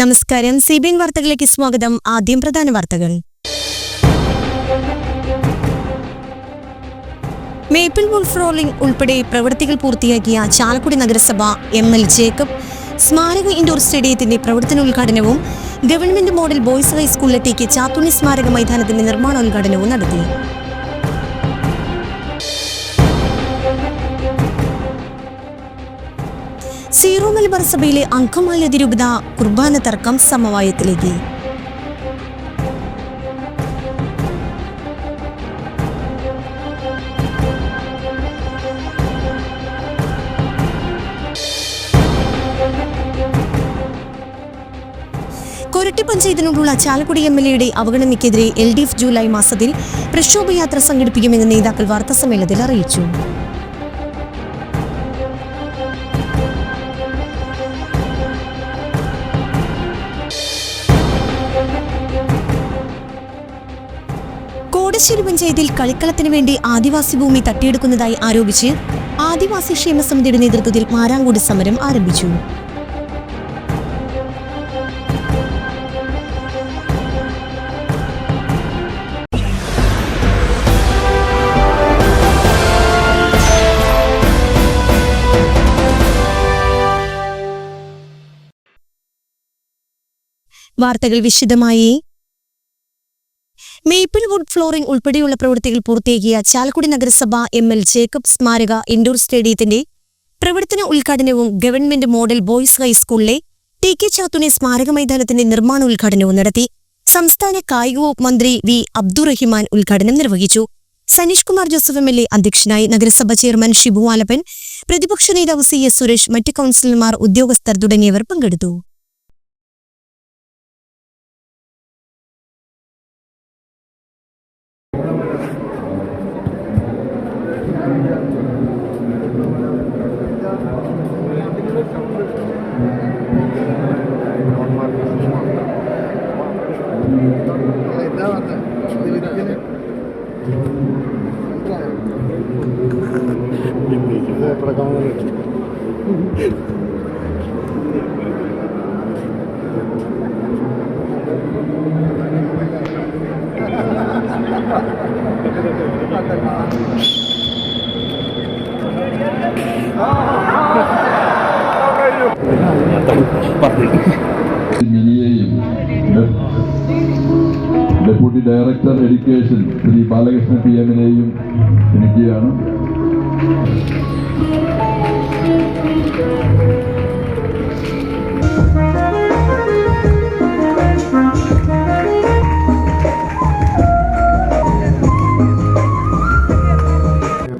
നമസ്കാരം. C B N വാർത്തകളിലേക്ക് സ്വാഗതം. ആദ്യം പ്രധാന വാർത്തകൾ. മേപ്പിൾ വുൾ ഫ്രോളിംഗ് ഉൾപ്പെടെ പ്രവൃത്തികൾ പൂർത്തിയാക്കിയ ചാലക്കുടി നഗരസഭ എം എൽ ജേക്കബ് സ്മാരക ഇൻഡോർ സ്റ്റേഡിയത്തിന്റെ പ്രവർത്തനോദ്ഘാടനവും ഗവൺമെന്റ് മോഡൽ ബോയ്സ് ഹൈസ്കൂളിലെത്തേക്ക് ചാത്തുണി സ്മാരക മൈതാനത്തിന്റെ നിർമ്മാണോദ്ഘാടനവും നടത്തി. സീറോ മലബാർ സഭയിലെ അങ്കമാലി അതിരൂപത കുർബാന തർക്കം സമവായത്തിലേക്ക്. കൊരട്ടി പഞ്ചായത്തിനോടുള്ള ചാലക്കുടി എം എൽ എയുടെ അവഗണനയ്ക്കെതിരെ എൽ ഡി എഫ് ജൂലൈ മാസത്തിൽ പ്രക്ഷോഭയാത്ര സംഘടിപ്പിക്കുമെന്ന് നേതാക്കൾ വാർത്താസമ്മേളനത്തിൽ അറിയിച്ചു. കോടശ്ശേരി പഞ്ചായത്തിൽ കളിക്കളത്തിന് വേണ്ടി ആദിവാസി ഭൂമി തട്ടിയെടുക്കുന്നതായി ആരോപിച്ച് ആദിവാസി ക്ഷേമ സമിതിയുടെ നേതൃത്വത്തിൽ മാരാങ്കൂടി സമരം ആരംഭിച്ചു. വാർത്തകൾ വിശദമായി മേപ്പിൾ വുഡ് ഫ്ലോറിംഗ് ഉൾപ്പെടെയുള്ള പ്രവൃത്തികൾ പൂർത്തിയാക്കിയ ചാലക്കുടി നഗരസഭ എം എൽ ജേക്കബ് സ്മാരക ഇൻഡോർ സ്റ്റേഡിയത്തിന്റെ പ്രവർത്തന ഉദ്ഘാടനവും ഗവൺമെന്റ് മോഡൽ ബോയ്സ് ഹൈസ്കൂളിലെ ടി കെ ചാത്തുനെ സ്മാരക മൈതാനത്തിന്റെ നിർമ്മാണ ഉദ്ഘാടനവും നടത്തി. സംസ്ഥാന കായിക വകുപ്പ് മന്ത്രി വി അബ്ദുറഹിമാൻ ഉദ്ഘാടനം നിർവഹിച്ചു. Saneesh Kumar Joseph M L A അധ്യക്ഷനായി നഗരസഭ ചെയർമാൻ ഷിബു ആലപ്പൻ പ്രതിപക്ഷ നേതാവ് സി എസ് സുരേഷ് മറ്റ് കൌൺസിലർമാർ ഉദ്യോഗസ്ഥർ തുടങ്ങിയവർ പങ്കെടുത്തു. എഡ്യൂക്കേഷൻ ശ്രീ ബാലകൃഷ്ണ പി എമ്മിനെയും ക്ഷണിക്കുകയാണ്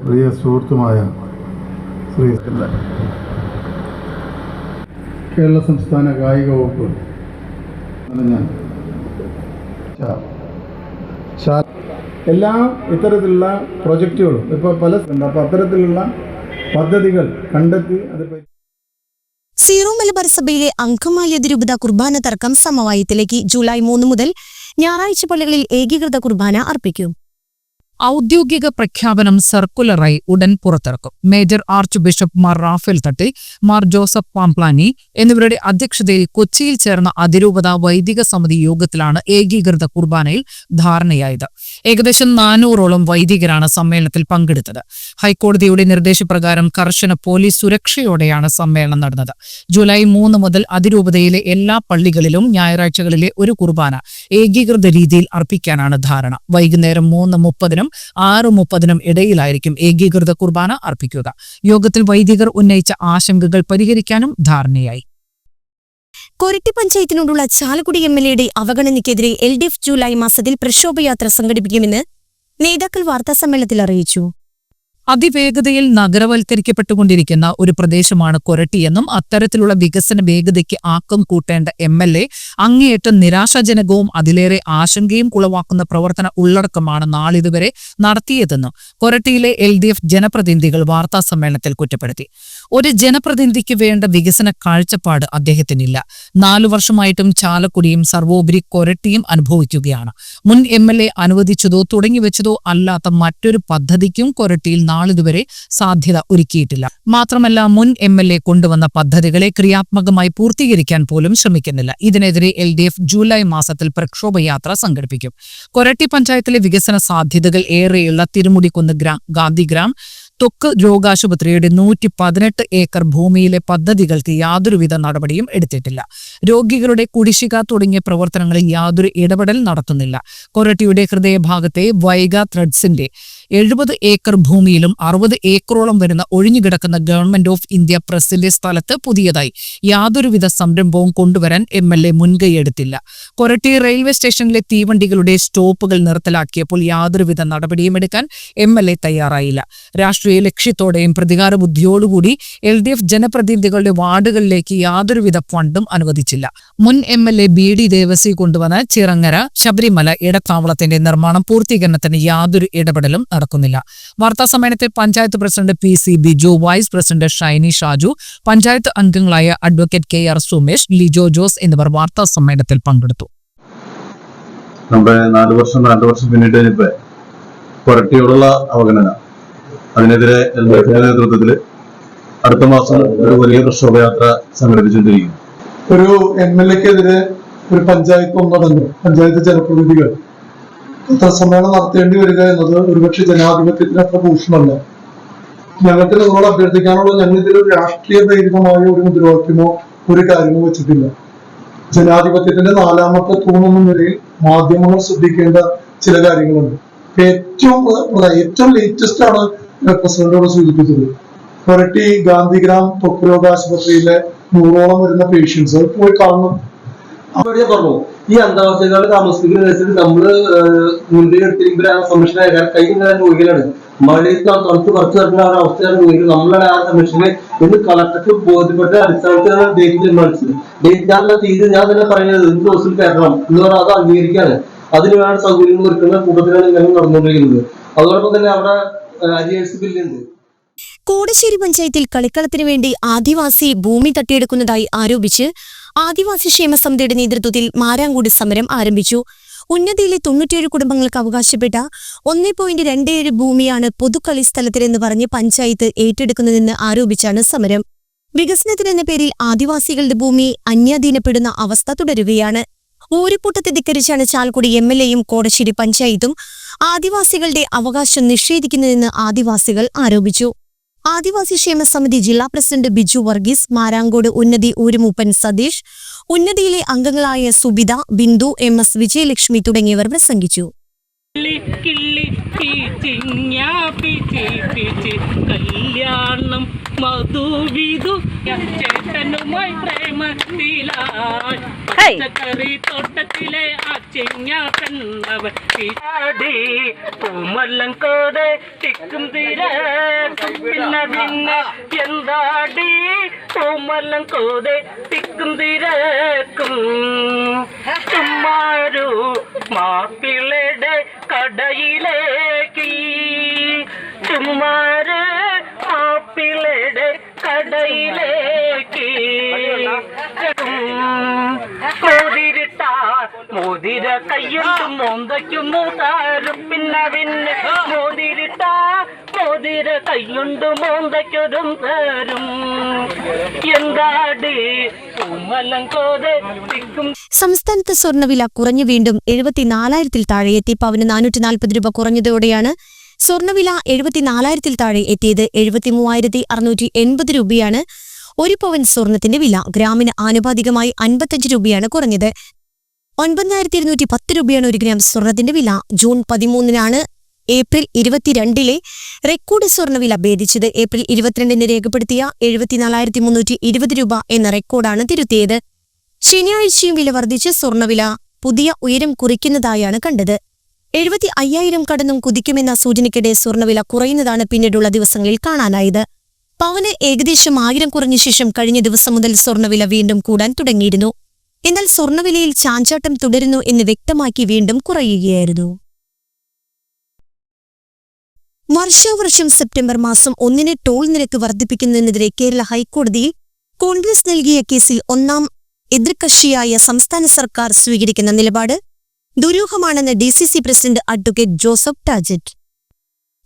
പ്രിയ സുഹൃത്തുമായ ശ്രീ കേരള സംസ്ഥാന കായിക വകുപ്പ്. ഞാൻ എല്ലാ ഇത്തരത്തിലുള്ള പ്രൊജക്റ്റുകളും ഇപ്പോൾ പല അപ്പോൾ അത്തരത്തിലുള്ള പദ്ധതികൾ കണ്ടെത്തി അത് സീറോ മലബാർ സഭയിലെ അംഗമായ അതിരൂപത കുർബാന തർക്കം സമവായത്തിലേക്ക് ജൂലൈ മൂന്ന് മുതൽ ഞായറാഴ്ച പള്ളികളിൽ ഏകീകൃത കുർബാന അർപ്പിക്കും. ഔദ്യോഗിക പ്രഖ്യാപനം സർക്കുലറായി ഉടൻ പുറത്തിറക്കും. Major archbishop Mar Raphael Thatti Mar Joseph Pamplany എന്നിവരുടെ അധ്യക്ഷതയിൽ കൊച്ചിയിൽ ചേർന്ന അതിരൂപത വൈദിക സമിതി യോഗത്തിലാണ് ഏകീകൃത കുർബാനയിൽ ധാരണയായത്. ഏകദേശം നാനൂറോളം വൈദികരാണ് സമ്മേളനത്തിൽ പങ്കെടുത്തത്. ഹൈക്കോടതിയുടെ നിർദ്ദേശപ്രകാരം കർശന പോലീസ് സുരക്ഷയോടെയാണ് സമ്മേളനം നടന്നത്. ജൂലൈ മൂന്ന് മുതൽ അതിരൂപതയിലെ എല്ലാ പള്ളികളിലും ഞായറാഴ്ചകളിലെ ഒരു കുർബാന ഏകീകൃത രീതിയിൽ അർപ്പിക്കാനാണ് ധാരണ. വൈകുന്നേരം മൂന്ന് മുപ്പതിനും ആറ് മുപ്പതിനും ഇടയിലായിരിക്കും ഏകീകൃത കുർബാന അർപ്പിക്കുക. യോഗത്തിൽ വൈദികർ ഉന്നയിച്ച ആശങ്കകൾ പരിഹരിക്കാനും ധാരണയായി. കൊരട്ടി പഞ്ചായത്തിനോടുള്ള ചാലക്കുടി എം എൽ എയുടെ അവഗണനയ്ക്കെതിരെ എൽ ഡി എഫ് ജൂലൈ മാസത്തിൽ പ്രക്ഷോഭയാത്ര സംഘടിപ്പിക്കുമെന്ന് നേതാക്കൾ വാർത്താസമ്മേളനത്തിൽ അറിയിച്ചു. അതിവേഗതയിൽ നഗരവൽക്കരിക്കപ്പെട്ടുകൊണ്ടിരിക്കുന്ന ഒരു പ്രദേശമാണ് കൊരട്ടിയെന്നും അത്തരത്തിലുള്ള വികസന വേഗതയ്ക്ക് ആക്കം കൂട്ടേണ്ട എം എൽ എ അങ്ങേയറ്റം നിരാശാജനകവും അതിലേറെ ആശങ്കയും കുളവാക്കുന്ന പ്രവർത്തന ഉള്ളടക്കമാണ് നാളിതുവരെ നടത്തിയതെന്നും കൊരട്ടിയിലെ എൽ ജനപ്രതിനിധികൾ വാർത്താസമ്മേളനത്തിൽ കുറ്റപ്പെടുത്തി. ഒരു ജനപ്രതിനിധിക്ക് വേണ്ട വികസന കാഴ്ചപ്പാട് അദ്ദേഹത്തിനില്ല. നാലു വർഷമായിട്ടും ചാലക്കുടിയും സർവോപരി കൊരട്ടിയും അനുഭവിക്കുകയാണ്. മുൻ എം എൽ എ അനുവദിച്ചതോ തുടങ്ങിവെച്ചതോ അല്ലാത്ത മറ്റൊരു പദ്ധതിക്കും കൊരട്ടിയിൽ നാളിതുവരെ സാധ്യത ഒരുക്കിയിട്ടില്ല. മാത്രമല്ല മുൻ എം എൽ എ കൊണ്ടുവന്ന പദ്ധതികളെ ക്രിയാത്മകമായി പൂർത്തീകരിക്കാൻ പോലും ശ്രമിക്കുന്നില്ല. ഇതിനെതിരെ എൽ ഡി എഫ് ജൂലൈ മാസത്തിൽ പ്രക്ഷോഭയാത്ര സംഘടിപ്പിക്കും. കൊരട്ടി പഞ്ചായത്തിലെ വികസന സാധ്യതകൾ ഏറെയുള്ള തിരുമുടിക്കുന്ന് ഗ്രാ ഗാന്ധിഗ്രാം ത്വക്ക് രോഗാശുപത്രിയുടെ നൂറ്റി പതിനെട്ട് ഏക്കർ ഭൂമിയിലെ പദ്ധതികൾക്ക് യാതൊരുവിധ നടപടിയും എടുത്തിട്ടില്ല. രോഗികളുടെ കുടിശ്ശിക തുടങ്ങിയ പ്രവർത്തനങ്ങളിൽ യാതൊരു ഇടപെടൽ നടത്തുന്നില്ല. കൊരട്ടിയുടെ ഹൃദയഭാഗത്തെ വൈഗ ത്രെഡ്സിന്റെ എഴുപത് ഏക്കർ ഭൂമിയിലും അറുപത് ഏക്കറോളം വരുന്ന ഒഴിഞ്ഞുകിടക്കുന്ന ഗവൺമെന്റ് ഓഫ് ഇന്ത്യ പ്രസിന്റെ സ്ഥലത്ത് പുതിയതായി യാതൊരുവിധ സംരംഭവും കൊണ്ടുവരാൻ എം എൽ എ മുൻകൈയെടുത്തില്ല. കൊരട്ടി റെയിൽവേ സ്റ്റേഷനിലെ തീവണ്ടികളുടെ സ്റ്റോപ്പുകൾ നിർത്തലാക്കിയപ്പോൾ യാതൊരുവിധ നടപടിയും എടുക്കാൻ എം എൽ എ തയ്യാറായില്ല. രാഷ്ട്രീയ ലക്ഷ്യത്തോടെയും പ്രതികാര ബുദ്ധിയോടുകൂടി എൽ ഡി എഫ് ജനപ്രതിനിധികളുടെ വാർഡുകളിലേക്ക് യാതൊരുവിധ ഫണ്ടും അനുവദിച്ചില്ല. മുൻ M L A B D Devassy കൊണ്ടുവന്ന ചിറങ്ങര ശബരിമല ഇടത്താവളത്തിന്റെ നിർമ്മാണം പൂർത്തീകരണത്തിന് യാതൊരു ഇടപെടലും നടക്കുന്നില്ല. വാർത്താ സമ്മേളനത്തിൽ panchayat president P C Biju vice president Shiny Shaju panchayat അംഗങ്ങളായ advocate K R Sumesh Lijo Jose എന്നിവർ വാർത്താ സമ്മേളനത്തിൽ പങ്കെടുത്തു. നമ്മുടെ നാല് വർഷം നാല് വർഷം പിന്നിട്ട് കഴിഞ്ഞപ്പോ പുരട്ടിയോടുള്ള അവഗണന. അതിനെതിരെ എൽ ഡി എഫിന്റെ നേതൃത്വത്തിൽ അടുത്ത മാസം ഒരു വലിയ പ്രക്ഷോഭയാത്ര സംഘടിപ്പിച്ചുകൊണ്ടിരിക്കുന്നു. ഒരു എം എൽ എക്കെതിരെ ഒരു പഞ്ചായത്ത് ഒന്നടങ്കം പഞ്ചായത്ത് ജനപ്രതിനിധികൾ പത്രസമ്മേളനം നടത്തേണ്ടി വരിക എന്നത് ഒരുപക്ഷെ ജനാധിപത്യത്തിന് അത്ര ഭൂഷണമല്ല. ഞങ്ങൾക്ക് നിങ്ങളോട് അഭ്യർത്ഥിക്കാനുള്ള ഞങ്ങൾ ഇതിലൊരു രാഷ്ട്രീയ പ്രേരിതമായ ഒരു മുദ്രാവാക്യമോ ഒരു കാര്യമോ വെച്ചിട്ടില്ല. ജനാധിപത്യത്തിന്റെ നാലാമത്തെ തൂണെന്ന നിലയിൽ മാധ്യമങ്ങൾ ശ്രദ്ധിക്കേണ്ട ചില കാര്യങ്ങളുണ്ട്. ഏറ്റവും ഏറ്റവും ലേറ്റസ്റ്റ് ആണ് പ്രസിഡന്റോട് സൂചിപ്പിച്ചത്. പുരട്ടി ഗാന്ധിഗ്രാം തൊക്കുരോഗ ആശുപത്രിയിലെ നൂറോളം വരുന്ന പേഷ്യൻസ് പോയി കാണണം. അവരെ പറഞ്ഞു? ഈ അന്താവാസികളെ താമസിക്കുന്ന കേസിൽ നമ്മൾ മുൻപിൽ എടുത്തിരിക്കുമ്പോൾ ആ സംരക്ഷണ കൈ ഒഴികലാണ് മഴയിൽ ത- തണുത്ത് പുറത്ത് വരുന്ന ഒരു അവസ്ഥയാണ് രോഗികൾ നമ്മളാണ് ആ സംരക്ഷണെ എന്ന് കളക്ടർക്ക് ബോധ്യപ്പെട്ട അടിസ്ഥാനത്തിലാണ് ഡേറ്റ് തീരുമാനിച്ചത്. ഡേറ്റ് ഞാനുള്ള തീയതി ഞാൻ തന്നെ പറയുന്നത് എന്ത് ദിവസം കയറണം എന്ന് പറഞ്ഞാൽ അത് അംഗീകരിക്കാണ്. അതിന് വേണ്ട സൗകര്യങ്ങൾ ഒരുക്കുന്ന കൂട്ടത്തിലാണ് ഞങ്ങൾ നടന്നുകൊണ്ടിരിക്കുന്നത്. അതോടൊപ്പം തന്നെ അവിടെ അരിയേഴ്സ് ബില്ലുണ്ട്. കോടശ്ശേരി പഞ്ചായത്തിൽ കളിക്കളത്തിനു വേണ്ടി ആദിവാസി ഭൂമി തട്ടിയെടുക്കുന്നതായി ആരോപിച്ച് ആദിവാസി ക്ഷേമ സമിതിയുടെ നേതൃത്വത്തിൽ മാരാങ്കൂടി സമരം ആരംഭിച്ചു. ഉന്നതിയിലെ തൊണ്ണൂറ്റിയേഴ് കുടുംബങ്ങൾക്ക് അവകാശപ്പെട്ട ഒന്നേ പോയിന്റ് രണ്ട് ഏഴ് ഭൂമിയാണ് പൊതുക്കളി സ്ഥലത്തിലെന്ന് പറഞ്ഞ് പഞ്ചായത്ത് ഏറ്റെടുക്കുന്നതെന്ന് ആരോപിച്ചാണ് സമരം. വികസനത്തിനെന്ന പേരിൽ ആദിവാസികളുടെ ഭൂമി അന്യാധീനപ്പെടുന്ന അവസ്ഥ തുടരുകയാണ്. ഊരിപ്പൂട്ടത്തെ ധിക്കരിച്ചാണ് ചാൽക്കുടി എം എൽ എയും കോടശ്ശേരി പഞ്ചായത്തും ആദിവാസികളുടെ അവകാശം നിഷേധിക്കുന്നതെന്ന് ആദിവാസികൾ ആരോപിച്ചു. ആദിവാസി ക്ഷേമ സമിതി ജില്ലാ പ്രസിഡന്റ് ബിജു വർഗീസ് മാരാങ്കോട് ഉന്നതി ഊരുമൂപ്പൻ സതീഷ് ഉന്നതിയിലെ അംഗങ്ങളായ സുബിത ബിന്ദു എം എസ് വിജയലക്ഷ്മി തുടങ്ങിയവർ പ്രസംഗിച്ചു. കല്യാണം മധുവിധു ചേട്ടനുമായി പ്രേമത്തിലായി പച്ചക്കറി തോട്ടത്തിലെ അച്ചിഞ്ഞ പെണ്ണവൻ ചാടി പൂമല്ലം കോടെ തിക്കും തീരെ. പിന്നെ പിന്നെ എന്താടി? പൂമല്ലം കോതെ തിക്കും തിരക്കും. ചുമ്മാരു മാപ്പിളയുടെ കടയിലേക്ക്. ചുമ്മാര് മാപ്പിളയുടെ കടയിലേക്ക് മോതിരിട്ട മോതിര കയ്യുണ്ട് മോന്തയ്ക്കുന്നു താരും പിന്നെ പിന്നെ. മോതിരിട്ട മോതിര കയ്യുണ്ട് മോന്തയ്ക്കൊരും തരും എന്താടി? സംസ്ഥാനത്ത് സ്വർണവില കുറഞ്ഞു വീണ്ടും എഴുപത്തിനാലായിരത്തിൽ താഴെയെത്തി. എത്തി പവന് നാനൂറ്റി നാൽപ്പത് രൂപ കുറഞ്ഞതോടെയാണ് സ്വർണവില എഴുപത്തിനാലായിരത്തിൽ താഴെ എത്തിയത് എഴുപത്തിമൂവായിരത്തി അറുന്നൂറ്റി എൺപത് രൂപയാണ്. ഒരു പവൻ സ്വർണത്തിന്റെ വില ഗ്രാമിന് ആനുപാതികമായി അൻപത്തഞ്ച് രൂപയാണ് കുറഞ്ഞത്. ഒൻപതിനായിരത്തി ഇരുന്നൂറ്റി പത്ത് രൂപയാണ് ഒരു ഗ്രാം സ്വർണത്തിന്റെ വില. ജൂൺ പതിമൂന്നിനാണ് ഏപ്രിൽ ഇരുപത്തിരണ്ടിലെ റെക്കോർഡ് സ്വർണവില ഭേദിച്ചത്. ഏപ്രിൽ ഇരുപത്തിരണ്ടിന് രേഖപ്പെടുത്തിയ എഴുപത്തിനാലായിരത്തി മുന്നൂറ്റി ഇരുപത് രൂപ എന്ന റെക്കോർഡാണ് തിരുത്തിയത്. ശനിയാഴ്ചയും വില വർദ്ധിച്ച് സ്വർണവില പുതിയ ഉയരം കുറിക്കുന്നതായാണ് കണ്ടത്. എഴുപത്തി അയ്യായിരം കടന്നും കുതിക്കുമെന്ന സൂചനയ്ക്കിടെ സ്വർണവില കുറയുന്നതാണ് പിന്നീടുള്ള ദിവസങ്ങളിൽ കാണാനായത്. പവന് ഏകദേശം ആയിരം കുറഞ്ഞ ശേഷം കഴിഞ്ഞ ദിവസം മുതൽ സ്വർണവില വീണ്ടും കൂടാൻ തുടങ്ങിയിരുന്നു. എന്നാൽ സ്വർണവിലയിൽ ചാഞ്ചാട്ടം തുടരുന്നു എന്ന് വ്യക്തമാക്കി വീണ്ടും കുറയുകയായിരുന്നു. വർഷാവർഷം സെപ്റ്റംബർ മാസം ഒന്നിന് ടോൾ നിരക്ക് വർദ്ധിപ്പിക്കുന്നതിനെതിരെ കേരള ഹൈക്കോടതിയിൽ കോൺഗ്രസ് നൽകിയ കേസിൽ ഒന്നാം എതിർകക്ഷിയായ സംസ്ഥാന സർക്കാർ സ്വീകരിക്കുന്ന നിലപാട് ദുരൂഹമാണെന്ന് D C C president advocate Joseph Tajet.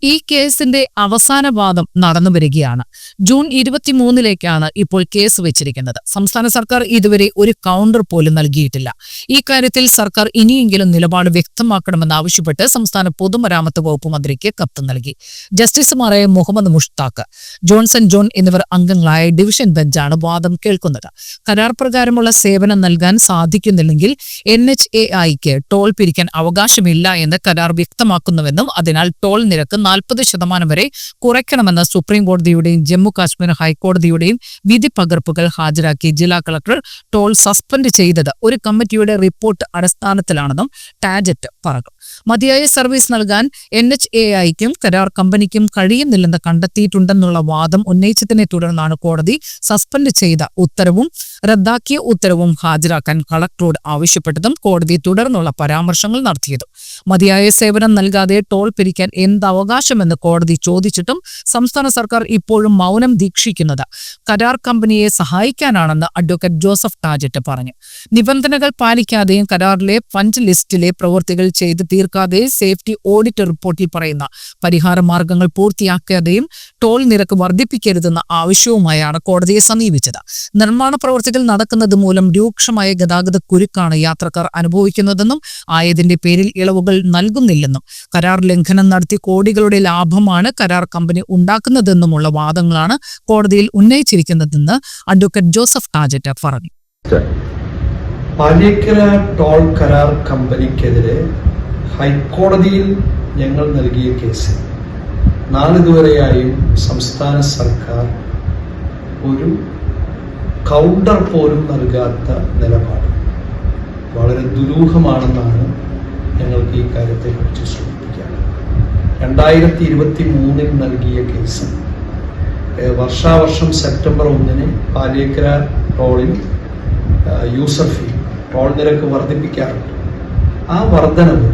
ഈ കേസിന്റെ അവസാന വാദം നടന്നു വരികയാണ്. ജൂൺ ഇരുപത്തിമൂന്നിലേക്കാണ് ഇപ്പോൾ കേസ് വെച്ചിരിക്കുന്നത്. സംസ്ഥാന സർക്കാർ ഇതുവരെ ഒരു കൗണ്ടർ പോലും നൽകിയിട്ടില്ല. ഈ കാര്യത്തിൽ സർക്കാർ ഇനിയെങ്കിലും നിലപാട് വ്യക്തമാക്കണമെന്നാവശ്യപ്പെട്ട് സംസ്ഥാന പൊതുമരാമത്ത് വകുപ്പ് മന്ത്രിക്ക് കത്ത് നൽകി. ജസ്റ്റിസുമാരായ മുഹമ്മദ് മുഷ്താഖ് ജോൺസൺ ജോൺ എന്നിവർ അംഗങ്ങളായ ഡിവിഷൻ ബെഞ്ചാണ് വാദം കേൾക്കുന്നത്. കരാർ പ്രകാരമുള്ള സേവനം നൽകാൻ സാധിക്കുന്നില്ലെങ്കിൽ എൻ എച്ച് എ ഐക്ക് ടോൾ പിരിക്കാൻ അവകാശമില്ല എന്ന് കരാർ വ്യക്തമാക്കുന്നുവെന്നും അതിനാൽ ടോൾ നിരക്ക് നാൽപ്പത് ശതമാനം വരെ കുറയ്ക്കണമെന്ന സുപ്രീം കോടതിയുടെയും ജമ്മു കാശ്മീർ ഹൈക്കോടതിയുടെയും വിധി പകർപ്പുകൾ ഹാജരാക്കി ജില്ലാ കളക്ടർ ടോൾ സസ്പെൻഡ് ചെയ്തത് ഒരു കമ്മിറ്റിയുടെ റിപ്പോർട്ട് അടിസ്ഥാനത്തിലാണെന്നും ടാജറ്റ് പറഞ്ഞു. മതിയായ സർവീസ് നൽകാൻ എൻ എച്ച് എ ഐക്കും കരാർ കമ്പനിക്കും കഴിയുന്നില്ലെന്ന് കണ്ടെത്തിയിട്ടുണ്ടെന്നുള്ള വാദം ഉന്നയിച്ചതിനെ തുടർന്നാണ് കോടതി സസ്പെൻഡ് ചെയ്ത ഉത്തരവും റദ്ദാക്കിയ ഉത്തരവും ഹാജരാക്കാൻ കളക്ടറോട് ആവശ്യപ്പെട്ടതും കോടതി തുടർന്നുള്ള പരാമർശങ്ങൾ നടത്തിയതും. മതിയായ സേവനം നൽകാതെ ടോൾ പിരിക്കാൻ എന്തവകാശമെന്ന് കോടതി ചോദിച്ചിട്ടും സംസ്ഥാന സർക്കാർ ഇപ്പോഴും മൗനം ദീക്ഷിക്കുന്നത് കരാർ കമ്പനിയെ സഹായിക്കാനാണെന്ന് അഡ്വക്കേറ്റ് ജോസഫ് ടാജറ്റ് പറഞ്ഞു. നിബന്ധനകൾ പാലിക്കാതെയും കരാറിലെ പഞ്ച് ലിസ്റ്റിലെ പ്രവൃത്തികൾ ചെയ്ത് തീർക്കാതെ സേഫ്റ്റി ഓഡിറ്റ് റിപ്പോർട്ടിൽ പറയുന്ന പരിഹാര മാർഗങ്ങൾ പൂർത്തിയാക്കാതെയും ടോൾ നിരക്ക് വർദ്ധിപ്പിക്കരുതെന്ന ആവശ്യവുമായാണ് കോടതിയെ സമീപിച്ചത്. നിർമ്മാണ പ്രവൃത്തികൾ നടക്കുന്നത് മൂലം രൂക്ഷമായ ഗതാഗത കുരുക്കാണ് യാത്രക്കാർ അനുഭവിക്കുന്നതെന്നും ആയതിന്റെ പേരിൽ ഇളവുകൾ നൽകുന്നില്ലെന്നും കരാർ ലംഘനം നടത്തി കോടികളുടെ ലാഭമാണ് കരാർ കമ്പനി ഉണ്ടാക്കുന്നതെന്നുമുള്ള വാദങ്ങളാണ് കോടതിയിൽ ഉന്നയിച്ചിരിക്കുന്നതെന്ന് അഡ്വക്കേറ്റ് ജോസഫ് ടാജറ്റ പറഞ്ഞു. പാലിക്കര ടോൾ കരാർ കമ്പനിക്കെതിരെ ഹൈക്കോടതിയിൽ ഞങ്ങൾ നൽകിയ കേസിൽ നാളിതുവരെയായും സംസ്ഥാന സർക്കാർ ഒരു കൗണ്ടർ പോലും നൽകാത്ത നിലപാട്. വളരെ ദുരൂഹമാണെന്നാണ് ഞങ്ങൾക്ക് ഈ കാര്യത്തെക്കുറിച്ച് സൂചിപ്പിക്കാൻ. രണ്ടായിരത്തി ഇരുപത്തി മൂന്നിൽ നൽകിയ കേസ് വർഷാവർഷം സെപ്റ്റംബർ ഒന്നിന് പാലിയക്കര ടോളിൽ യൂസഫി ടോൾ നിരക്ക് വർദ്ധിപ്പിക്കാറുണ്ട്. ആ വർധനവ്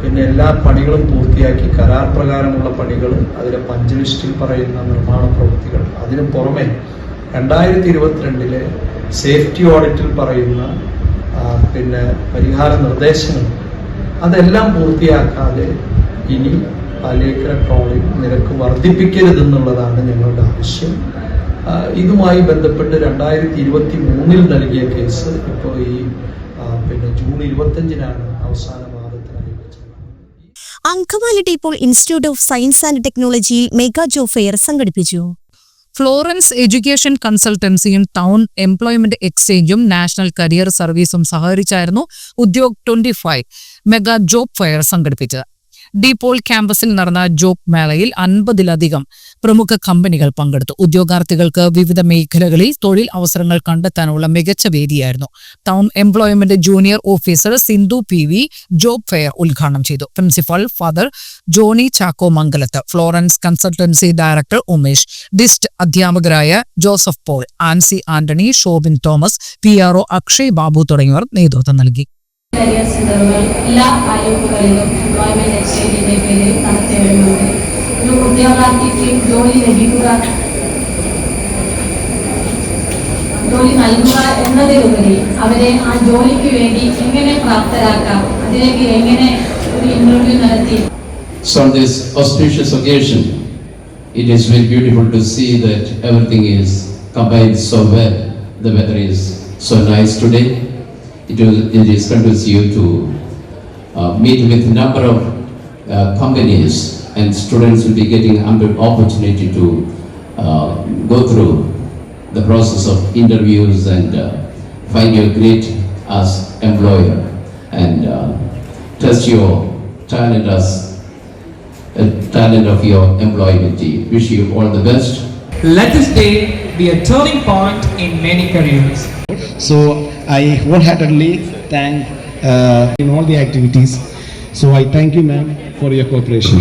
പിന്നെ എല്ലാ പണികളും പൂർത്തിയാക്കി കരാർ പ്രകാരമുള്ള പണികൾ അതിലെ പഞ്ച് ലിസ്റ്റിൽ പറയുന്ന നിർമ്മാണ പ്രവൃത്തികൾ അതിനു പുറമെ രണ്ടായിരത്തി ഇരുപത്തിരണ്ടിലെ സേഫ്റ്റി ഓഡിറ്റിൽ പറയുന്ന പിന്നെ പരിഹാര നിർദ്ദേശങ്ങൾ അതെല്ലാം പൂർത്തിയാക്കാതെ ഇനി പാലേക്കര ട്രോളിംഗ് നിരക്ക് വർദ്ധിപ്പിക്കരുതെന്നുള്ളതാണ് ഞങ്ങളുടെ ആവശ്യം. ഇതുമായി ബന്ധപ്പെട്ട് രണ്ടായിരത്തി ഇരുപത്തി മൂന്നിൽ നൽകിയ കേസ് ഇപ്പോൾ ഈ പിന്നെ ജൂൺ ഇരുപത്തഞ്ചിനാണ് അവസാന വാദത്തിനായി Angamaly DePaul institute of science and ടെക്നോളജിയിൽ മെഗാ ജോ ഫെയർ സംഘടിപ്പിച്ചു. ഫ്ലോറൻസ് എഡ്യൂക്കേഷൻ കൺസൾട്ടൻസിയും ടൗൺ എംപ്ലോയ്മെന്റ് എക്സ്ചേഞ്ചും നാഷണൽ കരിയർ സർവീസും സഹകരിച്ചായിരുന്നു Udyog twenty five mega job fair സംഘടിപ്പിച്ചത്. ഡീപോൾ ക്യാമ്പസിൽ നടന്ന ജോബ് മേളയിൽ അൻപതിലധികം പ്രമുഖ കമ്പനികൾ പങ്കെടുത്തു. ഉദ്യോഗാർത്ഥികൾക്ക് വിവിധ മേഖലകളിൽ തൊഴിൽ അവസരങ്ങൾ കണ്ടെത്താനുള്ള മികച്ച വേദിയായിരുന്നു. Town employment junior officer Sindhu P V job fair ഉദ്ഘാടനം ചെയ്തു. Principal father Johnny Chacko Mangalath Florence consultancy director Umesh DIST അധ്യാപകരായ Joseph Paul Ancy Antony Shobin Thomas P R Akshay Babu തുടങ്ങിയവർ നേതൃത്വം നൽകി. കരിയർ സെന്ററുകൾ എല്ലാ താലൂക്കുകളിലും എംപ്ലോയ്മെന്റ് എക്സ്ചേഞ്ചിന്റെ പേരിൽ നടത്തി വരുന്നുണ്ട് ഒരു ഉദ്യോഗാർത്ഥിക്ക് ജോലി ലഭിക്കുക ജോലി നൽകുക എന്നതിലുപരി അവരെ ആ ജോലിക്ക് വേണ്ടി എങ്ങനെ പ്രാപ്തരാക്കാം അതിലേക്ക് എങ്ങനെ ഒരു ഇന്റർവ്യൂ നടത്തി So on this auspicious occasion, it is very beautiful to see that everything is combined so well. The weather is so nice today. It is, it is conducive to uh, meet with a number of uh, companies and students will be getting ample opportunity to uh, go through the process of interviews and uh, find your great as employer and uh, test your talent as a talent of your employability. Wish you all the best. Let this day be a turning point in many careers. So I wholeheartedly thank uh, in all the activities. So I thank you, ma'am, for your cooperation.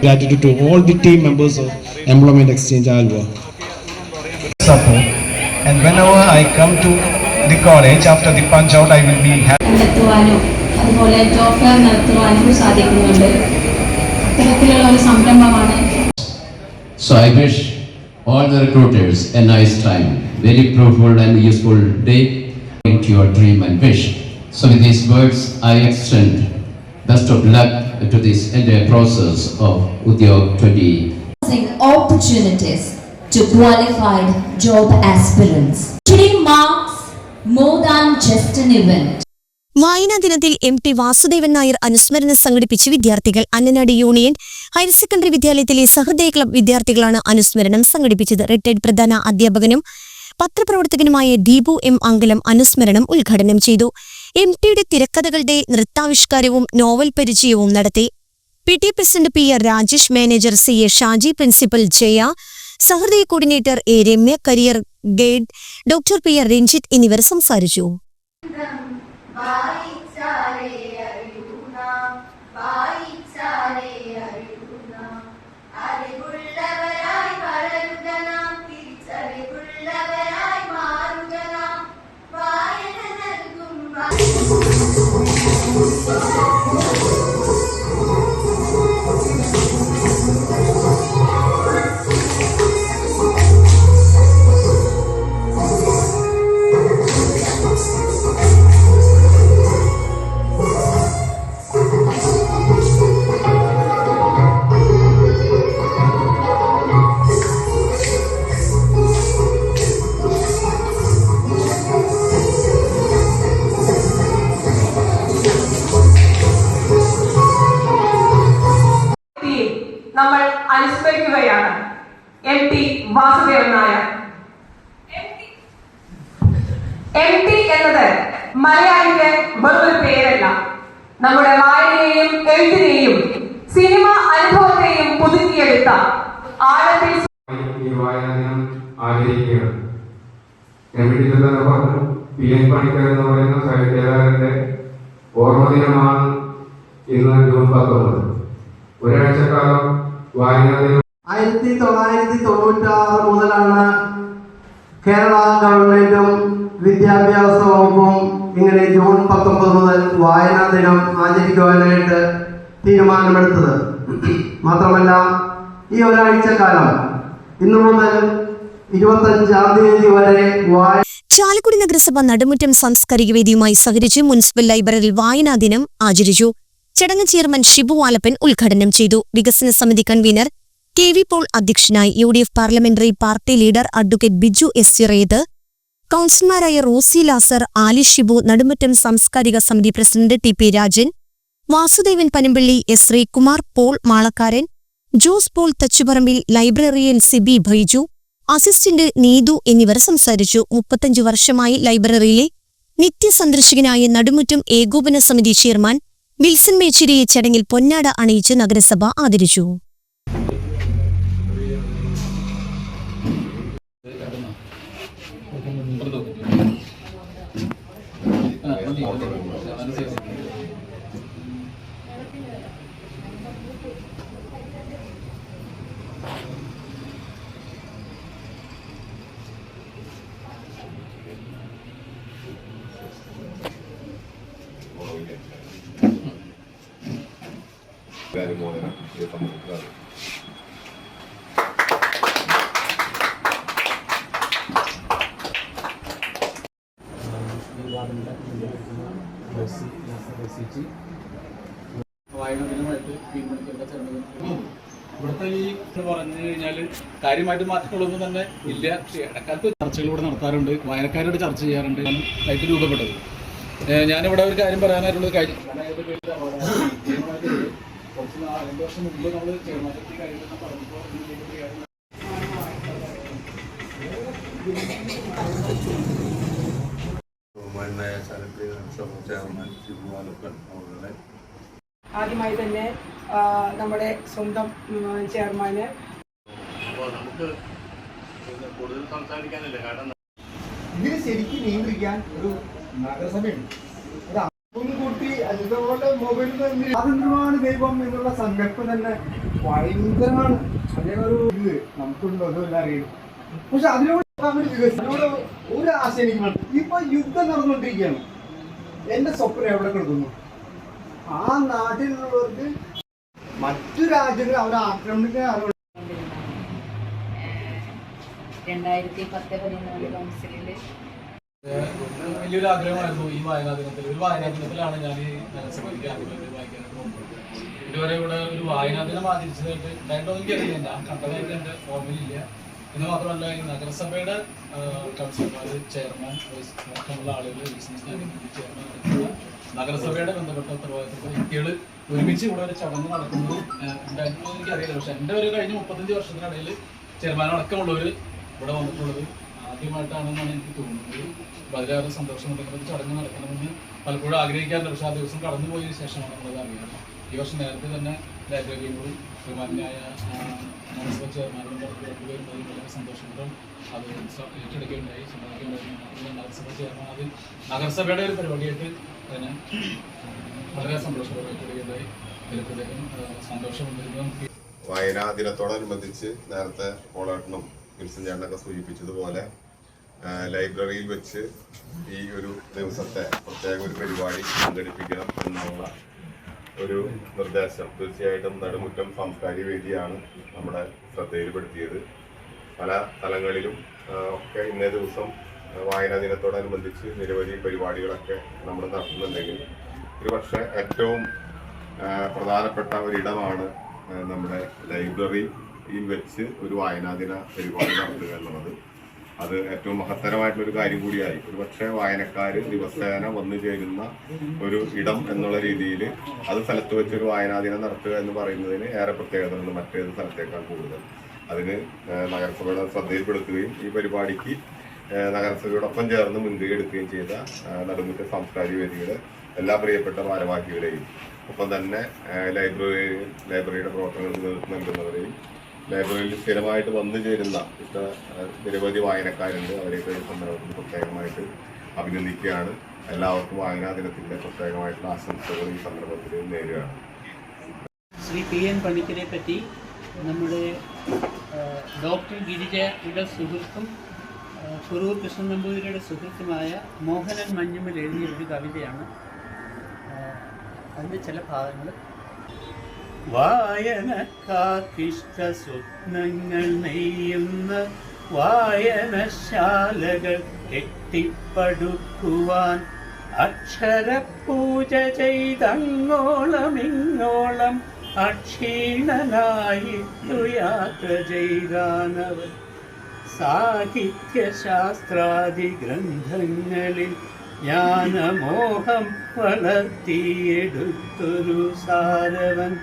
Gratitude to all the team members of Employment Exchange Alva. support and whenever I come to the college after the punch out I will be happy. കണ്ടെത്തുവാനും അതുപോലെ job fair നടത്തുവാനും സാധിക്കുന്നുണ്ട് ഇത്തരത്തിലുള്ള ഒരു സംരംഭം So I wish all the recruiters a nice time, very fruitful and useful day To your dream and wish. So with these words, I extend best of luck to this entire process of Udyog 20 opportunities to qualified job aspirants. Today marks more than just an event. വായനാ ദിനത്തിൽ M T Vasudevan Nair അനുസ്മരണം സംഘടിപ്പിച്ച് വിദ്യാർത്ഥികൾ Annanad union higher secondary വിദ്യാലയത്തിലെ സഹൃദയ club വിദ്യാർത്ഥികളാണ് അനുസ്മരണം സംഘടിപ്പിച്ചത് retired പ്രധാന അധ്യാപകനും പത്രപ്രവർത്തകനുമായ ദീപു എം അങ്കലം അനുസ്മരണം ഉദ്ഘാടനം ചെയ്തു. എം ടിയുടെ തിരക്കഥകളുടെ നൃത്താവിഷ്കാരവും നോവൽ പരിചയവും നടത്തി. P T president P R Rajesh manager C A Shaji principal Jaya Sahrdaya coordinator A Ramya career guide doctor P R Ranjith എന്നിവർ സംസാരിച്ചു. വെറൊരു പേരല്ല. നമ്മുടെ വായനയെയും എഴുത്തിനെയും സിനിമ അനുഭവത്തെയും പുതുക്കിയെടുത്ത ആഴത്തിൽ ഈ വായനാ ദിനം ആചരിക്കുകയാണ് പി എൻ പണിക്കർ എന്ന് പറയുന്ന സാഹിത്യകാരന്റെ ഓർമ്മദിനമാണ് ഇന്ന് ജൂൺ പത്തൊമ്പത്. ഒരാഴ്ചക്കാലം വായനാ ദിനം. ആയിരത്തി തൊള്ളായിരത്തി തൊണ്ണൂറ്റാറ് മുതലാണ് കേരള ഗവൺമെന്റും വിദ്യാഭ്യാസ വകുപ്പും ഇങ്ങനെ ജൂൺ പത്തൊമ്പത് മുതൽ വായനാ ദിനം ആചരിക്കുവാനായിട്ട് തീരുമാനമെടുത്തത്. മാത്രമല്ല ഈ ഒരാഴ്ച കാലം ഇന്നു മുതൽ ഇരുപത്തഞ്ചാം തീയതി വരെ വായ ചാലക്കുടി നഗരസഭ നടുമുറ്റം സാംസ്കാരിക വേദിയുമായി സഹകരിച്ച് മുനിസിപ്പൽ ലൈബ്രറിയിൽ വായനാ ദിനം ആചരിച്ചു. ചടങ്ങ് ചെയർമാൻ ഷിബു ആലപ്പൻ ഉദ്ഘാടനം ചെയ്തു. വികസന സമിതി കൺവീനർ കെ വി പോൾ അധ്യക്ഷനായി U D F parliamentary party leader advocate Biju S Chirayath കൌൺസിലർമാരായ Rossi ലാസർ ആലി ഷിബു നടുമുറ്റം സാംസ്കാരിക സമിതി president T P Rajan Vasudevan Panampilly S Sreekumar Paul Malakkaran Jose Paul Thachuparambil librarian Siby Baiju assistant Neethu എന്നിവർ സംസാരിച്ചു. മുപ്പത്തഞ്ചു വർഷമായി ലൈബ്രറിയിലെ നിത്യസന്ദർശകനായ നടുമുറ്റം ഏകോപന സമിതി chairman Wilson മേച്ചിരിയെ ചടങ്ങിൽ പൊന്നാട അണിയിച്ച് നഗരസഭ ആദരിച്ചു. ഇവിടുത്തെ ഈ ഇത് പറഞ്ഞു കഴിഞ്ഞാൽ കാര്യമായിട്ട് മാറ്റങ്ങളൊന്നും തന്നെ ഇല്ല. പക്ഷേ ഇടക്കാലത്ത് ചർച്ചകൾ ഇവിടെ നടത്താറുണ്ട്. വായനക്കാരോട് ചർച്ച ചെയ്യാറുണ്ട്. ആയിട്ട് രൂപപ്പെട്ടത്. ഞാനിവിടെ ഒരു കാര്യം പറയാനായിട്ടുള്ളത് കാര്യം അതായത് പേരിൽ award ആണ്. കുറച്ച് നാ- രണ്ട് വർഷം മുമ്പ് നമ്മൾ ചെറുമാറ്റത്തിൽ കാര്യങ്ങൾ പറഞ്ഞപ്പോൾ ബഹുമാനായ ചെയർമാൻ അവരുടെ ആദ്യമായി തന്നെ നമ്മുടെ സ്വന്തം ചെയർമാന് അപ്പോൾ നമുക്ക് കൂടുതൽ സംസാരിക്കാനില്ല. കാരണം ഇതിന് ശരിക്കും നിയന്ത്രിക്കാൻ ഒരു നഗരസഭയുണ്ട്. ഒരു അതെന്തുമാണ് ദൈവം എന്നുള്ള സങ്കല്പം തന്നെ ഭയങ്കരമാണ്. അതേ ഒരു ഇത് നമുക്കുണ്ടോ അതുമല്ല അറിയുന്നു പക്ഷെ അതിനോട് ഒരു ഒരു ആശയം എനിക്ക് വേണം. ഇപ്പൊ യുദ്ധം നടന്നുകൊണ്ടിരിക്കുകയാണ്. എന്റെ സ്വപ്നം എവിടെ കിടക്കുന്നു? ആ നാട്ടിലുള്ളവർക്ക് മറ്റു രാജ്യങ്ങൾ അവരെ ആക്രമിക്കാൻ രണ്ടായിരത്തി പത്ത് പതിനാല് കൗൺസിലിൽ വലിയൊരു ആഗ്രഹമായിരുന്നു ഈ വായനാ ദിനത്തിൽ ഒരു വായനാ ദിനത്തിലാണ് ഞാൻ ഈ നഗരസഭയിലേക്ക് ആദ്യമായിട്ട് വായിക്കാനായിട്ട് ഇതുവരെ ഇവിടെ ഒരു വായനാ ദിനം ആചരിച്ചതായിട്ട് ഉണ്ടായിട്ടൊന്നും ഞാൻ കണ്ടതായിട്ട് എന്റെ ഓർമ്മയിലില്ല. എന്ന് മാത്രമല്ല ഈ നഗരസഭയുടെ കൗൺസിലർമാർ ചെയർമാൻ അടക്കമുള്ള ആളുകൾ ബിസിനസ് ചെയർമാൻ നഗരസഭയുടെ ബന്ധപ്പെട്ട ഉത്തരവാദിത്തപ്പെട്ട വ്യക്തികൾ ഒരുമിച്ച് ഇവിടെ ഒരു ചടങ്ങ് നടക്കുന്നത് ഉണ്ടായിട്ടുണ്ടോ എനിക്കറിയില്ല. പക്ഷെ എന്റെ ഒരു കഴിഞ്ഞ മുപ്പത്തഞ്ച് വർഷത്തിനിടയിൽ ചെയർമാൻ അടക്കമുള്ളവർ ഇവിടെ വന്നിട്ടുള്ളത് ആദ്യമായിട്ടാണെന്നാണ് എനിക്ക് തോന്നുന്നത്. അപ്പോൾ സന്തോഷം ഉണ്ടെങ്കിൽ ചടങ്ങ് നടക്കണമെന്ന് പലപ്പോഴും ആഗ്രഹിക്കാറുണ്ട്. പക്ഷേ ആ ദിവസം കടന്നുപോയതിനു ശേഷമാണ് നമ്മളത് അറിയുന്നത്. ഈ വർഷം നേരത്തെ തന്നെ ലൈബ്രറിയോടും ബഹുമാനായ നഗരസഭ ചെയർമാനോടും രണ്ടുപേരും വളരെ സന്തോഷമുണ്ടും. അത് ഏറ്റെടുക്കുകയുണ്ടായി സമ്മതിക്കുകയുണ്ടായി നഗരസഭ ചെയർമാൻ അത് നഗരസഭയുടെ ഒരു പരിപാടിയായിട്ട് തന്നെ വളരെ സന്തോഷപൂർവം ഏറ്റെടുക്കുകയുണ്ടായി അതിൽ പ്രത്യേകം സന്തോഷമുണ്ട്. ഇത് നമുക്ക് വായനാ ദിനത്തോടനുബന്ധിച്ച് നേരത്തെ പോളാട്ടനും വിൽസൺ ചേട്ടനൊക്കെ സൂചിപ്പിച്ചതുപോലെ ലൈബ്രറിയിൽ വെച്ച് ഈ ഒരു ദിവസത്തെ പ്രത്യേക ഒരു പരിപാടി സംഘടിപ്പിക്കണം എന്നുള്ള ഒരു നിർദ്ദേശം. തീർച്ചയായിട്ടും നടുമുറ്റം സംസ്കാരി വേദിയാണ് നമ്മുടെ ശ്രദ്ധയിൽപ്പെടുത്തിയത്. പല തലങ്ങളിലും ഒക്കെ ഇന്നേ ദിവസം വായനാ ദിനത്തോടനുബന്ധിച്ച് നിരവധി പരിപാടികളൊക്കെ നമ്മൾ നടത്തുന്നുണ്ടെങ്കിൽ ഒരുപക്ഷെ ഏറ്റവും പ്രധാനപ്പെട്ട ഒരിടമാണ് നമ്മുടെ നമ്മുടെ ലൈബ്രറിയിൽ വെച്ച് ഒരു വായനാ ദിന പരിപാടി നടത്തുക എന്നുള്ളത്. അത് ഏറ്റവും മഹത്തരമായിട്ടുള്ള ഒരു കാര്യം കൂടിയായി. ഒരുപക്ഷെ വായനക്കാർ ദിവസേന വന്നു ചേരുന്ന ഒരു ഇടം എന്നുള്ള രീതിയിൽ അത് സ്ഥലത്ത് വെച്ച് ഒരു വായനാ ദിനം നടത്തുക എന്ന് പറയുന്നതിന് ഏറെ പ്രത്യേകതകളുണ്ട് മറ്റേത് സ്ഥലത്തേക്കാൾ കൂടുതൽ. അതിന് നഗരസഭയുടെ ശ്രദ്ധയിൽപ്പെടുത്തുകയും ഈ പരിപാടിക്ക് നഗരസഭയോടൊപ്പം ചേർന്ന് മുൻകൈ എടുക്കുകയും ചെയ്ത നടുമുറ്റ സാംസ്കാരിക വേദിയുടെ എല്ലാ പ്രിയപ്പെട്ട ഭാരവാഹികളെയും ഒപ്പം തന്നെ ലൈബ്രറി ലൈബ്രറിയുടെ പ്രവർത്തനങ്ങൾക്ക് നേതൃത്വം നൽകുന്നവരെയും ലൈബ്രറിയിൽ സ്ഥിരമായിട്ട് വന്നു ചേരുന്ന ഇത്ര നിരവധി വായനക്കാരുണ്ട്. അവരെയൊക്കെ ഈ സന്ദർഭത്തിൽ പ്രത്യേകമായിട്ട് അഭിനന്ദിക്കുകയാണ്. എല്ലാവർക്കും വായനാ ദിനത്തിന്റെ പ്രത്യേകമായിട്ടുള്ള ആശംസകൾ ഈ സന്ദർഭത്തിൽ നേരുകയാണ്. ശ്രീ പി എൻ പണിക്കരെ പറ്റി നമ്മുടെ ഡോക്ടർ ഗിരിജയുടെ സുഹൃത്തും കുറൂർ കൃഷ്ണൻ നമ്പൂതിരിയുടെ സുഹൃത്തുമായ മോഹനൻ മഞ്ഞുമൽ എഴുതിയ ഒരു കവിതയാണ്. അതിന്റെ ചില ഭാഗങ്ങൾ വായനക്കാർക്കിഷ്ട സ്വപ്നങ്ങൾ നെയ്യുന്ന വായനശാലകൾ കെട്ടിപ്പടുക്കുവാൻ അക്ഷരപൂജ ചെയ്തങ്ങോളം ഇങ്ങോളം അക്ഷീണനായിട്ടു യാത്ര ചെയ്താനവൻ സാഹിത്യശാസ്ത്രാദി ഗ്രന്ഥങ്ങളിൽ ജ്ഞാനമോഹം വളർത്തിയെടുത്തൊരു സാരവൻ.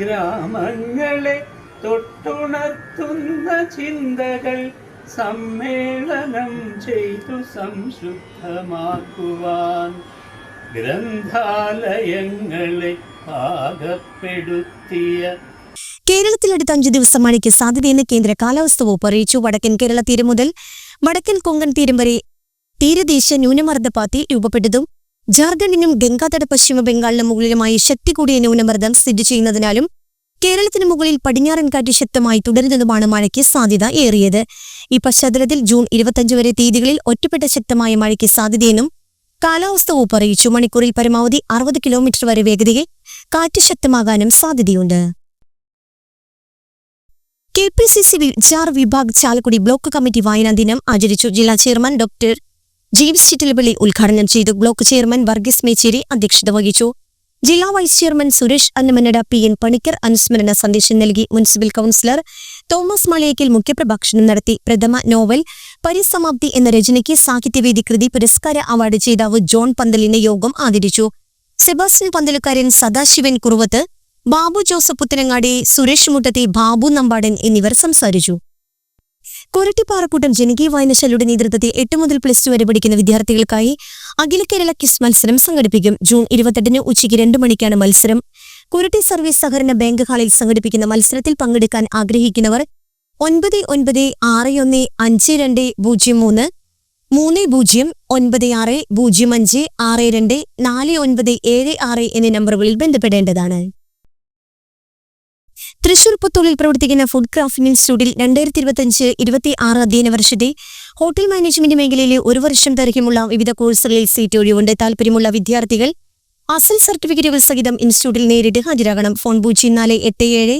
ഗ്രാമങ്ങളെ തൊട്ടുണർത്തുന്ന ചിന്തകൾ സമ്മേളനം ചെയ്തു സംശുദ്ധമാക്കുവാൻ. ഗ്രന്ഥാലയങ്ങളെ പാകപ്പെടുത്തിയ കേരളത്തിൽ അടുത്ത അഞ്ചു ദിവസം മഴയ്ക്ക് സാധ്യതയെന്ന് കേന്ദ്ര കാലാവസ്ഥ വകുപ്പ് അറിയിച്ചു. വടക്കൻ കേരള തീരം മുതൽ വടക്കൻ കൊങ്കൺ തീരം വരെ തീരദേശ ന്യൂനമർദ്ദപാത്തി രൂപപ്പെട്ടതും ജാർഖണ്ഡിനും ഗംഗാതട പശ്ചിമ ബംഗാളിനും മുകളിലുമായി ശക്തി കൂടിയ ന്യൂനമർദ്ദം സ്ഥിതി ചെയ്യുന്നതിനാലും കേരളത്തിന് മുകളിൽ പടിഞ്ഞാറൻ കാറ്റ് ശക്തമായി തുടരുന്നതുമാണ് മഴയ്ക്ക് സാധ്യത ഏറിയത്. ഈ പശ്ചാത്തലത്തിൽ ജൂൺ ഇരുപത്തഞ്ച് വരെ തീയതികളിൽ ഒറ്റപ്പെട്ട ശക്തമായ മഴയ്ക്ക് സാധ്യതയെന്നും കാലാവസ്ഥ വകുപ്പ് അറിയിച്ചു. മണിക്കൂറിൽ പരമാവധി അറുപത് കിലോമീറ്റർ വരെ വേഗതയിൽ കാറ്റ് ശക്തമാകാനും സാധ്യതയുണ്ട്. K P C C jar വിഭാഗ് ചാലക്കുടി ബ്ലോക്ക് കമ്മിറ്റി വായനാ ദിനം ആചരിച്ചു. ജില്ലാ ചെയർമാൻ ഡോക്ടർ ജെയിംസ് ചിറ്റലപ്പള്ളി ഉദ്ഘാടനം ചെയ്തു ബ്ലോക്ക് ചെയർമാൻ വർഗീസ് മേച്ചേരി അധ്യക്ഷത വഹിച്ചു. ജില്ലാ vice chairman Suresh Annamanada P N Panicker അനുസ്മരണ സന്ദേശം നൽകി മുനിസിപ്പൽ കൌൺസിലർ തോമസ് മളയക്കൽ മുഖ്യപ്രഭാഷണം നടത്തി. പ്രഥമ നോവൽ പരിസമാപ്തി എന്ന രചനയ്ക്ക് സാഹിത്യവേദി കൃതി പുരസ്കാര അവാർഡ് ജേതാവ് ജോൺ പന്തലിനെ യോഗം ആദരിച്ചു. സെബാസ്റ്റ്യൻ പന്തലുകാരൻ സദാശിവൻ കുറുവത്ത് ബാബു ജോസഫ് പുത്തനങ്ങാടി സുരേഷ് മുട്ടത്തി ബാബു നമ്പാടൻ എന്നിവർ സംസാരിച്ചു. കൊരട്ടിപ്പാറക്കൂട്ടം ജനകീയ വായനശാലയുടെ നേതൃത്വത്തിൽ എട്ട് മുതൽ പ്ലസ് ടു വരെ പഠിക്കുന്ന വിദ്യാർത്ഥികൾക്കായി അഖില കേരള കിസ് മത്സരം സംഘടിപ്പിക്കും. ജൂൺ ഇരുപത്തെട്ടിന് ഉച്ചയ്ക്ക് രണ്ടു മണിക്കാണ് മത്സരം. കൊരട്ടി സർവീസ് സഹകരണ ബാങ്ക് ഹാളിൽ സംഘടിപ്പിക്കുന്ന മത്സരത്തിൽ പങ്കെടുക്കാൻ ആഗ്രഹിക്കുന്നവർ ഒൻപത് ഒൻപത് ആറ് ഒന്ന് അഞ്ച് രണ്ട് പൂജ്യം മൂന്ന് മൂന്ന് പൂജ്യം ഒൻപത് ആറ് പൂജ്യം അഞ്ച് ആറ് രണ്ട് നാല് ഒൻപത് ഏഴ് ആറ് എന്നീ നമ്പറുകളിൽ ബന്ധപ്പെടേണ്ടതാണ്. തൃശൂർ പുത്തൂളിൽ പ്രവർത്തിക്കുന്ന ഫുഡ് ക്രാഫ്റ്റിംഗ് ഇൻസ്റ്റിറ്റ്യൂട്ടിൽ രണ്ടായിരത്തി ഇരുപത്തിയഞ്ച് ഇരുപത്തി ആറ് അധ്യയന വർഷത്തെ ഹോട്ടൽ മാനേജ്മെന്റ് മേഖലയിലെ ഒരു വർഷം ദൈർഘ്യമുള്ള വിവിധ കോഴ്സുകളിൽ സീറ്റ് ഒഴിവുണ്ട്. താൽപ്പര്യമുള്ള വിദ്യാർത്ഥികൾ അസൽ സർട്ടിഫിക്കറ്റുകൾ സഹിതം ഇൻസ്റ്റിറ്റ്യൂട്ടിൽ നേരിട്ട് ഹാജരാകണം. ഫോൺ പൂജ്യം നാല് എട്ട് ഏഴ്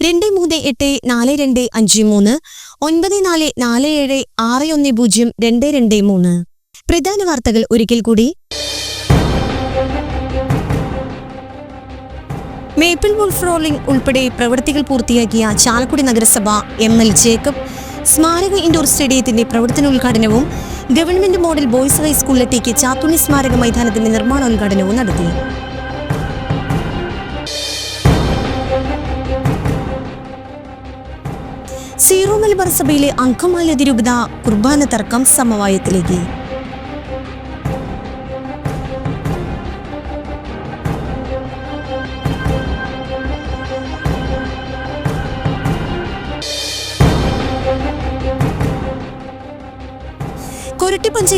രണ്ട് മൂന്ന് എട്ട് നാല് രണ്ട് അഞ്ച് മൂന്ന് ഒൻപത് നാല് നാല് ഏഴ് ആറ് ഒന്ന് പൂജ്യം രണ്ട് രണ്ട് മൂന്ന്. പ്രധാന വാർത്തകൾ ഒരിക്കൽ കൂടി. മേപ്പിൾ വുൾഫ് റോളിംഗ് ഉൾപ്പെടെ പ്രവൃത്തികൾ പൂർത്തിയാക്കിയ ചാലക്കുടി നഗരസഭ എം എൽ ജേക്കബ് സ്മാരക ഇൻഡോർ സ്റ്റേഡിയത്തിന്റെ പ്രവർത്തനോദ്ഘാടനവും ഗവൺമെന്റ് മോഡൽ ബോയ്സ് ഹൈസ്കൂളിലെത്തേക്ക് ചാത്തുണി സ്മാരക മൈതാനത്തിന്റെ നിർമ്മാണോദ്ഘാടനവും നടത്തി. സീറോ മലബാർ സഭയിലെ അങ്കമാലി രൂപത കുർബാന തർക്കം സമവായത്തിലേക്ക്.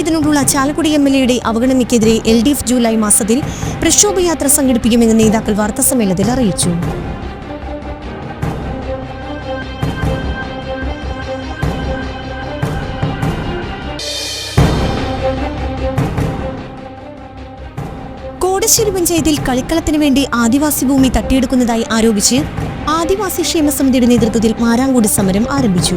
കൊരട്ടി ചാലക്കുടി എം എൽ എയുടെ അവഗണനയ്ക്കെതിരെ എൽ ഡി എഫ് ജൂലൈ മാസത്തിൽ പ്രക്ഷോഭയാത്ര സംഘടിപ്പിക്കുമെന്ന് നേതാക്കൾ വാർത്താസമ്മേളനത്തിൽ അറിയിച്ചു. കോടശ്ശേരി പഞ്ചായത്തിൽ കളിക്കളത്തിന് വേണ്ടി ആദിവാസി ഭൂമി തട്ടിയെടുക്കുന്നതായി ആരോപിച്ച് ആദിവാസി ക്ഷേമ സമിതിയുടെ നേതൃത്വത്തിൽ മാരാങ്കൂടി സമരം ആരംഭിച്ചു.